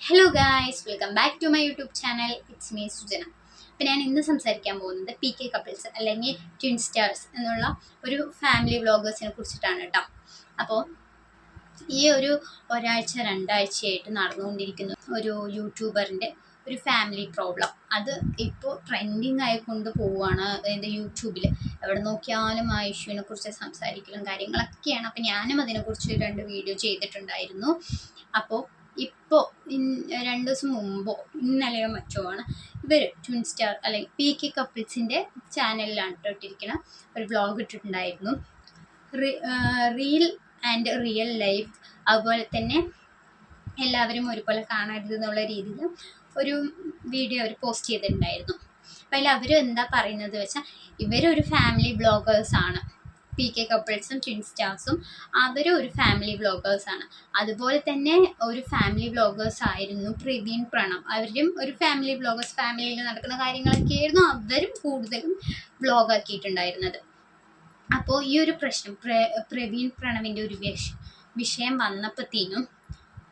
Hello guys welcome back to my YouTube channel it's me Sujana അപ്പം ഞാൻ ഇന്ന് സംസാരിക്കാൻ പോകുന്നത് പി കെ കപ്പിൾസ് അല്ലെങ്കിൽ ട്വിൻ സ്റ്റാർസ് എന്നുള്ള ഒരു ഫാമിലി വ്ളോഗേഴ്സിനെ കുറിച്ചിട്ടാണ് കേട്ടോ അപ്പോൾ ഈ ഒരു ഒരാഴ്ച രണ്ടാഴ്ചയായിട്ട് നടന്നുകൊണ്ടിരിക്കുന്ന ഒരു യൂട്യൂബറിന്റെ ഒരു ഫാമിലി പ്രോബ്ലം അത് ഇപ്പോൾ ട്രെൻഡിങ് ആയിക്കൊണ്ട് പോവുകയാണ് എന്റെ യൂട്യൂബിൽ എവിടെ നോക്കിയാലും ആ ഇഷ്യൂവിനെ കുറിച്ച് സംസാരിക്കലും കാര്യങ്ങളൊക്കെയാണ്. അപ്പോൾ ഞാനും അതിനെക്കുറിച്ച് രണ്ട് വീഡിയോ ചെയ്തിട്ടുണ്ടായിരുന്നു. അപ്പോൾ രണ്ട് ദിവസം മുമ്പോ ഇന്നലെയോ മറ്റോ ആണ് ഇവർ ട്വിൻ സ്റ്റാർ അല്ലെങ്കിൽ പി കെ കപ്പിൾസിന്റെ ചാനലിലാണ് ഇട്ടിരിക്കുന്ന ഒരു വ്ളോഗ് ഇട്ടിട്ടുണ്ടായിരുന്നു. റീൽ ആൻഡ് റിയൽ ലൈഫ് അതുപോലെ തന്നെ എല്ലാവരും ഒരുപോലെ കാണരുത് എന്നുള്ള രീതിയിൽ ഒരു വീഡിയോ അവർ പോസ്റ്റ് ചെയ്തിട്ടുണ്ടായിരുന്നു. അപ്പോൾ അതിൽ അവർ എന്താ പറയുന്നത് വെച്ചാൽ ഇവരൊരു ഫാമിലി ബ്ലോഗേഴ്സാണ് പി കെ കപ്പിൾസും ട്വിൻ സ്റ്റാർസും അവരും ഒരു ഫാമിലി വ്ളോഗേഴ്സാണ് അതുപോലെ തന്നെ ഒരു ഫാമിലി വ്ളോഗേഴ്സ് ആയിരുന്നു പ്രവീൺ പ്രണവ് അവരും ഒരു ഫാമിലി വ്ളോഗേഴ്സ് ഫാമിലിയിൽ നടക്കുന്ന കാര്യങ്ങളൊക്കെയായിരുന്നു അവരും കൂടുതലും വ്ളോഗാക്കിയിട്ടുണ്ടായിരുന്നത് അപ്പോൾ ഈ ഒരു പ്രശ്നം പ്രവീൺ പ്രണവിന്റെ ഒരു വിഷ വിഷയം വന്നപ്പോഴത്തേനും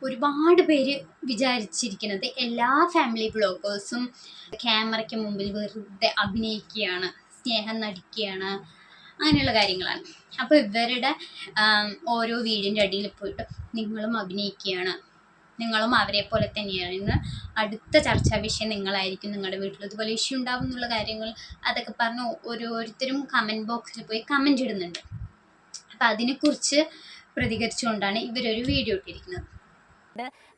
ഒരുപാട് പേര് വിചാരിച്ചിരിക്കുന്നത് എല്ലാ ഫാമിലി വ്ളോഗേഴ്സും ക്യാമറയ്ക്ക് മുമ്പിൽ വെറുതെ അഭിനയിക്കുകയാണ് സ്നേഹം നടിക്കുകയാണ് അങ്ങനെയുള്ള കാര്യങ്ങളാണ്. അപ്പോൾ ഇവരുടെ ഓരോ വീടിന്റെ അടിയിൽ പോയിട്ട് നിങ്ങളും അഭിനയിക്കുകയാണ്. നിങ്ങളും അവരെ പോലെ തന്നെയാണ്. ഇന്ന് അടുത്ത ചർച്ചാ വിഷയം നിങ്ങളായിരിക്കും നിങ്ങളുടെ വീട്ടിൽ. ഇതുപോലെ ഇഷ്യൂ ഉണ്ടാവും എന്നുള്ള കാര്യങ്ങൾ അതൊക്കെ പറഞ്ഞ് ഓരോരുത്തരും കമന്റ് ബോക്സിൽ പോയി കമന്റ് ഇടുന്നുണ്ട്. അപ്പം അതിനെക്കുറിച്ച് പ്രതികരിച്ചുകൊണ്ടാണ് ഇവരൊരു വീഡിയോ ഇട്ടിരിക്കുന്നത്.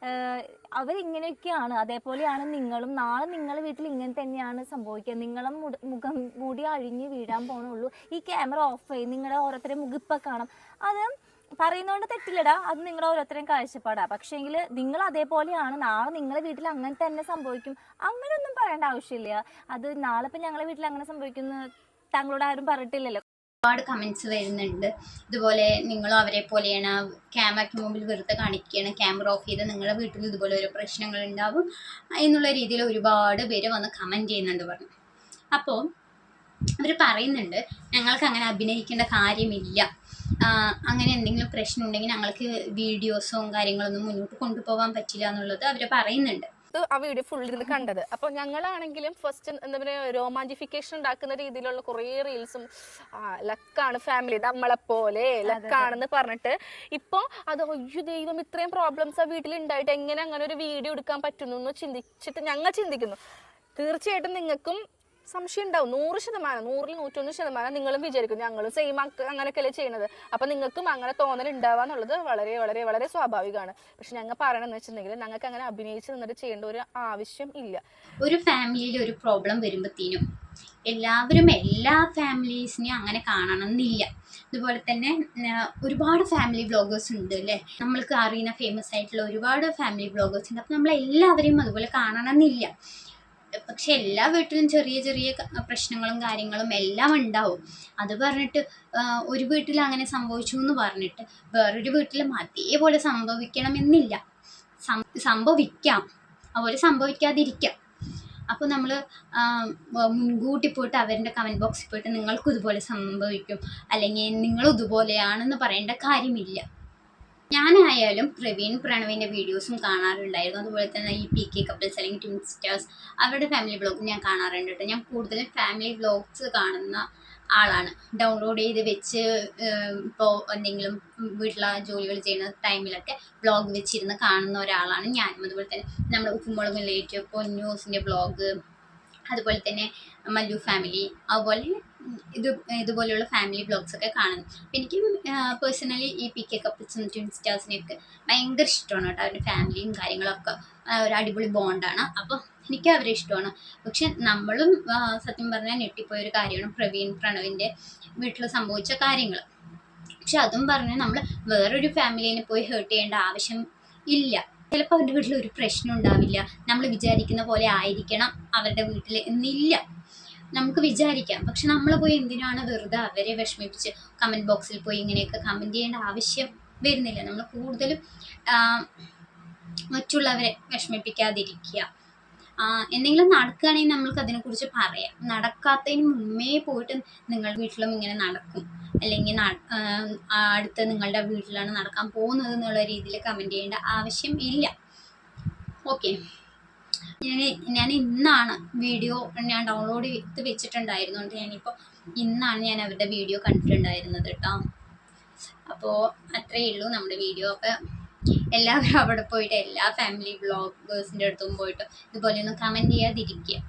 ഏഹ് അവരിങ്ങനെയൊക്കെയാണ്. അതേപോലെയാണ് നിങ്ങളും. നാളെ നിങ്ങളുടെ വീട്ടിൽ ഇങ്ങനെ തന്നെയാണ് സംഭവിക്കുക. നിങ്ങളും മുഖം മൂടി അഴിഞ്ഞ് വീഴാൻ പോണുള്ളൂ. ഈ ക്യാമറ ഓഫ് ചെയ്യും നിങ്ങളുടെ ഓരോരുത്തരെ മുഖിപ്പം കാണാം. അത് പറയുന്നതുകൊണ്ട് തെറ്റില്ലടാ. അത് നിങ്ങളുടെ ഓരോരുത്തരെയും കാഴ്ചപ്പാടാ. പക്ഷേങ്കിൽ നിങ്ങൾ അതേപോലെയാണ്. നാളെ നിങ്ങളുടെ വീട്ടിൽ അങ്ങനെ തന്നെ സംഭവിക്കും. അങ്ങനെയൊന്നും പറയേണ്ട ആവശ്യമില്ല. അത് നാളെ ഇപ്പം ഞങ്ങളുടെ വീട്ടിൽ അങ്ങനെ സംഭവിക്കുന്നു താങ്കളോട് ആരും പറഞ്ഞിട്ടില്ലല്ലോ. ഒരുപാട് കമൻസ് വരുന്നുണ്ട്. ഇതുപോലെ നിങ്ങളും അവരെ പോലെയാണ് ക്യാമറയ്ക്ക് മുമ്പിൽ വെറുതെ കാണിക്കുകയാണ്. ക്യാമറ ഓഫ് ചെയ്ത് നിങ്ങളുടെ വീട്ടിൽ ഇതുപോലെ ഓരോ പ്രശ്നങ്ങൾ ഉണ്ടാവും എന്നുള്ള രീതിയിൽ ഒരുപാട് പേര് വന്ന് കമന്റ് ചെയ്യുന്നുണ്ട് പറഞ്ഞു. അപ്പോൾ അവർ പറയുന്നുണ്ട് ഞങ്ങൾക്ക് അങ്ങനെ അഭിനയിക്കേണ്ട കാര്യമില്ല. അങ്ങനെ എന്തെങ്കിലും പ്രശ്നം ഉണ്ടെങ്കിൽ ഞങ്ങൾക്ക് വീഡിയോസും കാര്യങ്ങളൊന്നും മുന്നോട്ട് കൊണ്ടുപോകാൻ പറ്റില്ല എന്നുള്ളത് അവർ പറയുന്നുണ്ട്. ഇത് ആ വീഡിയോ ഫുൾ ഇരുന്ന് കണ്ടത്. അപ്പൊ ഞങ്ങളാണെങ്കിലും ഫസ്റ്റ് എന്താ പറയുക റോമാന്റിഫിക്കേഷൻ ഉണ്ടാക്കുന്ന രീതിയിലുള്ള കുറേ റീൽസും ലക്കാണ് ഫാമിലി നമ്മളെ പോലെ ലക്കാണെന്ന് പറഞ്ഞിട്ട്. ഇപ്പൊ അത് അയ്യോ ദൈവം ഇത്രയും പ്രോബ്ലംസ് ആ വീട്ടിൽ ഉണ്ടായിട്ട് എങ്ങനെ അങ്ങനെ ഒരു വീഡിയോ എടുക്കാൻ പറ്റുന്നു എന്ന് ചിന്തിച്ചിട്ട് ഞങ്ങൾ ചിന്തിക്കുന്നു. തീർച്ചയായിട്ടും നിങ്ങൾക്കും സംശയം ഉണ്ടാവും. നൂറ് ശതമാനം നൂറിൽ നൂറ്റൊന്ന് ശതമാനം നിങ്ങളും വിചാരിക്കും ഞങ്ങളും സെയിം അങ്ങനെയൊക്കെയല്ലേ ചെയ്യുന്നത് അപ്പം നിങ്ങൾക്കും അങ്ങനെ തോന്നൽ ഉണ്ടാവുക എന്നുള്ളത് വളരെ വളരെ വളരെ സ്വാഭാവികമാണ്. പക്ഷെ ഞങ്ങൾ പറയണമെന്ന് വെച്ചിട്ടുണ്ടെങ്കിൽ ഞങ്ങൾക്ക് അങ്ങനെ അഭിനയിച്ച് നിന്നിട്ട് ചെയ്യേണ്ട ഒരു ആവശ്യം ഇല്ല. ഒരു ഫാമിലിയിൽ ഒരു പ്രോബ്ലം വരുമ്പോഴത്തേനും എല്ലാവരും എല്ലാ ഫാമിലീസിനെയും അങ്ങനെ കാണണമെന്നില്ല. അതുപോലെ തന്നെ ഒരുപാട് ഫാമിലി ബ്ലോഗേഴ്സ് ഉണ്ട് അല്ലേ? നമ്മൾക്ക് അറിയുന്ന ഫേമസ് ആയിട്ടുള്ള ഒരുപാട് ഫാമിലി ബ്ലോഗേഴ്സ് ഉണ്ട്. അപ്പം നമ്മളെല്ലാവരെയും അതുപോലെ കാണണമെന്നില്ല. പക്ഷെ എല്ലാ വീട്ടിലും ചെറിയ ചെറിയ പ്രശ്നങ്ങളും കാര്യങ്ങളും എല്ലാം ഉണ്ടാവും. അത് പറഞ്ഞിട്ട് ഒരു വീട്ടിൽ അങ്ങനെ സംഭവിച്ചു എന്ന് പറഞ്ഞിട്ട് വേറൊരു വീട്ടിലും അതേപോലെ സംഭവിക്കണമെന്നില്ല. സംഭവിക്കാം. അതുപോലെ സംഭവിക്കാതിരിക്കാം. അപ്പോൾ നമ്മൾ മുൻകൂട്ടി പോയിട്ട് അവരുടെ കമന്റ് ബോക്സിൽ പോയിട്ട് നിങ്ങൾക്കും ഇതുപോലെ സംഭവിക്കും. അല്ലെങ്കിൽ നിങ്ങളും ഇതുപോലെയാണെന്ന് പറയേണ്ട കാര്യമില്ല. ഞാനായാലും പ്രവീൺ പ്രണവിന്റെ വീഡിയോസും കാണാറുണ്ടായിരുന്നു. അതുപോലെ തന്നെ ഈ പി കെ കപ്പിൾസ് അല്ലെങ്കിൽ ട്വിൻ സിസ്റ്റേഴ്സ് അവരുടെ ഫാമിലി ബ്ലോഗ് ഞാൻ കാണാറുണ്ട് കേട്ടോ. ഞാൻ കൂടുതലും ഫാമിലി വ്ളോഗ്സ് കാണുന്ന ആളാണ്. ഡൗൺലോഡ് ചെയ്ത് വെച്ച് ഇപ്പോൾ എന്തെങ്കിലും വീട്ടിലെ ജോലികൾ ചെയ്യുന്ന ടൈമിലൊക്കെ ബ്ലോഗ് വെച്ചിരുന്ന് കാണുന്ന ഒരാളാണ് ഞാനും. അതുപോലെ തന്നെ നമ്മുടെ ഉപ്പുമുളകും ലേറ്റ് ഇപ്പോൾ ന്യൂസിന്റെ വ്ളോഗ് അതുപോലെ തന്നെ മല്ലു ഫാമിലി അതുപോലെ ഇത് ഇതുപോലെയുള്ള ഫാമിലി ബ്ലോഗ്സ് ഒക്കെ കാണുന്നു അപ്പം എനിക്ക് പേഴ്സണലി ഈ പി കെ കപ്പിൾസും ട്വിൻ സ്റ്റാർസിനെയൊക്കെ ഭയങ്കര ഇഷ്ടമാണ് കേട്ടോ. അവരുടെ ഫാമിലിയും കാര്യങ്ങളൊക്കെ ഒരു അടിപൊളി ബോണ്ടാണ് അപ്പോൾ എനിക്ക് അവരെ ഇഷ്ടമാണ്. പക്ഷെ നമ്മളും സത്യം പറഞ്ഞാൽ ഞെട്ടിപ്പോയ ഒരു കാര്യമാണ് പ്രവീൺ പ്രണവിന്റെ വീട്ടിൽ സംഭവിച്ച കാര്യങ്ങൾ പക്ഷെ അതും പറഞ്ഞ് നമ്മൾ വേറൊരു ഫാമിലിനെ പോയി ഹേർട്ട് ചെയ്യേണ്ട ആവശ്യം ഇല്ല. ചിലപ്പോൾ അവരുടെ വീട്ടിൽ ഒരു പ്രശ്നം ഉണ്ടാവില്ല. നമ്മൾ വിചാരിക്കുന്ന പോലെ ആയിരിക്കണം അവരുടെ വീട്ടിൽ എന്നില്ല. നമുക്ക് വിചാരിക്കാം. പക്ഷെ നമ്മൾ പോയി എന്തിനാണ് വെറുതെ അവരെ വിഷമിപ്പിച്ച് കമന്റ് ബോക്സിൽ പോയി ഇങ്ങനെയൊക്കെ കമന്റ് ചെയ്യേണ്ട ആവശ്യം വരുന്നില്ല. നമ്മൾ കൂടുതലും മറ്റുള്ളവരെ വിഷമിപ്പിക്കാതിരിക്കുക. എന്തെങ്കിലും നടക്കുകയാണെങ്കിൽ നമ്മൾക്ക് അതിനെക്കുറിച്ച് പറയാം. നടക്കാത്തതിന് മുമ്പേ പോയിട്ട് നിങ്ങളുടെ വീട്ടിലും ഇങ്ങനെ നടക്കും. അല്ലെങ്കിൽ അടുത്ത നിങ്ങളുടെ വീട്ടിലാണ് നടക്കാൻ പോകുന്നത് എന്നുള്ള രീതിയിൽ കമന്റ് ചെയ്യേണ്ട ആവശ്യം ഇല്ല. ഓക്കെ ഞാൻ ഞാൻ ഇന്നാണ് വീഡിയോ ഞാൻ ഡൗൺലോഡ് ചെയ്ത് വെച്ചിട്ടുണ്ടായിരുന്നു. കൊണ്ട് ഞാനിപ്പോൾ ഇന്നാണ് ഞാൻ അവരുടെ വീഡിയോ കണ്ടിട്ടുണ്ടായിരുന്നത് കേട്ടോ അപ്പോൾ അത്രയേ ഉള്ളൂ നമ്മുടെ വീഡിയോ ഒക്കെ. എല്ലാവരും അവിടെ പോയിട്ട് എല്ലാ ഫാമിലി വ്ളോഗേഴ്സിന്റെ അടുത്തും പോയിട്ട് ഇതുപോലെ ഒന്ന് കമന്റ് ചെയ്യാതിരിക്കുക.